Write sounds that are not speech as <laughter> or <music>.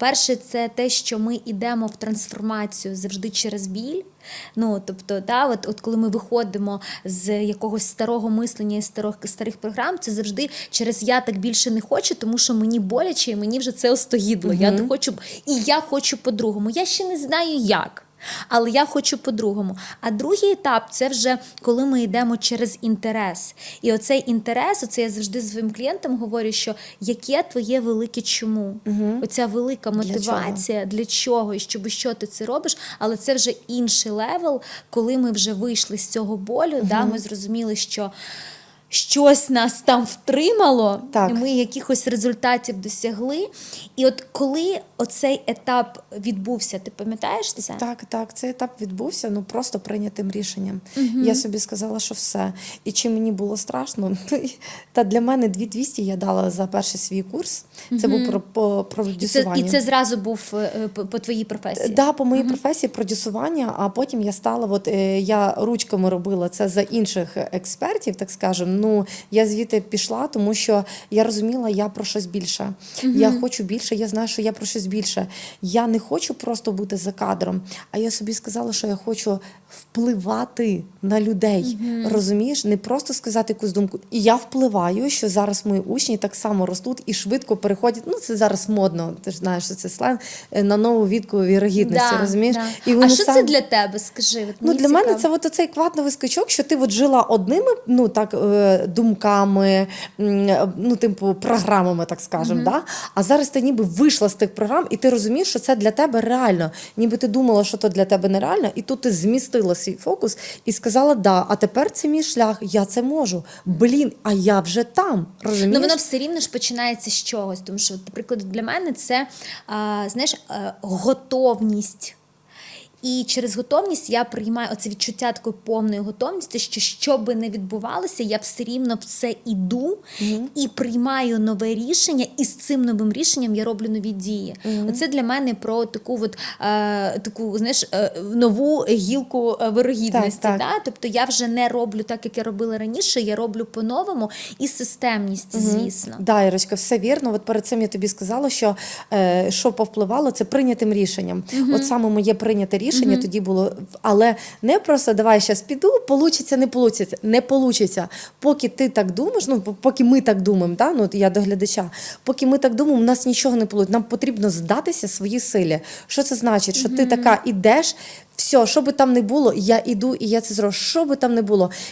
Перше, це те, що ми йдемо в трансформацію завжди через біль. Ну, тобто, да, от, от коли ми виходимо з якогось старого мислення і старих, старих програм, це завжди через я так більше не хочу, тому що мені боляче, і мені вже це остогідло. Я не хочу, і я хочу по-другому. Я ще не знаю як. Але я хочу по-другому. А другий етап це вже коли ми йдемо через інтерес. І оцей інтерес, оце я завжди своїм клієнтам говорю, що яке твоє велике чому? Оця велика мотивація для чого і щоб що ти це робиш, але це вже інший левел, коли ми вже вийшли з цього болю, да, ми зрозуміли, що. Щось нас там втримало, Так. і ми якихось результатів досягли. І от коли оцей етап відбувся, ти пам'ятаєш це? Так, так, цей етап відбувся ну просто прийнятим рішенням. Я собі сказала, що все. І чи мені було страшно? <laughs> Та для мене 2200 я дала за перший свій курс. Це був про, по І це, і це зразу був е, по, по твоїй професії. Да, по моїй професії продюсування, а потім я стала, от е, я ручками робила це за інших експертів, так скажемо. Ну я звідти пішла, тому що я розуміла, я про щось більше. Я хочу більше, я знаю, що я про щось більше. Я не хочу просто бути за кадром, а я собі сказала, що я хочу впливати на людей. Розумієш, не просто сказати якусь думку. І я впливаю, що зараз мої учні так само ростуть і швидко переходять. Ну це зараз модно. Ти ж знаєш, що це сленг е, на нову відку вірогідності. Да, розумієш? да. І а що це для тебе? Скажи, от Ну, для мене цікаво. це от оцей квантовий скачок, що ти от жила одними ну, так, е, думками, ну, типу, програмами, так скажемо. Да? А зараз ти ніби вийшла з тих програм, і ти розумієш, що це для тебе реально. Ніби ти думала, що то для тебе нереально, і тут ти змістила свій фокус і сказала: да, а тепер це мій шлях, я це можу. Блін, а я вже там. Розумієш? Ну, воно все рівно ж починається з чогось. Тому що, наприклад, для мене це а, знаєш, е, готовність. І через готовність я приймаю оце відчуття такої повної готовності, що що би не відбувалося, я все рівно в це іду і приймаю нове рішення, і з цим новим рішенням я роблю нові дії. Оце для мене про таку от, е, таку, знаєш, е, нову гілку е, вирогідності. Так, так. Да? Тобто я вже не роблю так, як я робила раніше, я роблю по-новому і системність, звісно. Да, Ірочка, все вірно. От перед цим я тобі сказала, що е, що повпливало, це прийнятим рішенням. От саме моє прийняте рішення тоді було, але не просто давай зараз піду, получиться, не получиться. Не получиться. Поки ти так думаєш, ну поки ми так думаємо, да? ну я до глядача, поки ми так думаємо, у нас нічого не вийде. Нам потрібно здатися свої силі. Що це значить? Що ти така ідеш, все, що би там не було, я іду і я це зроблю. Що би там не було.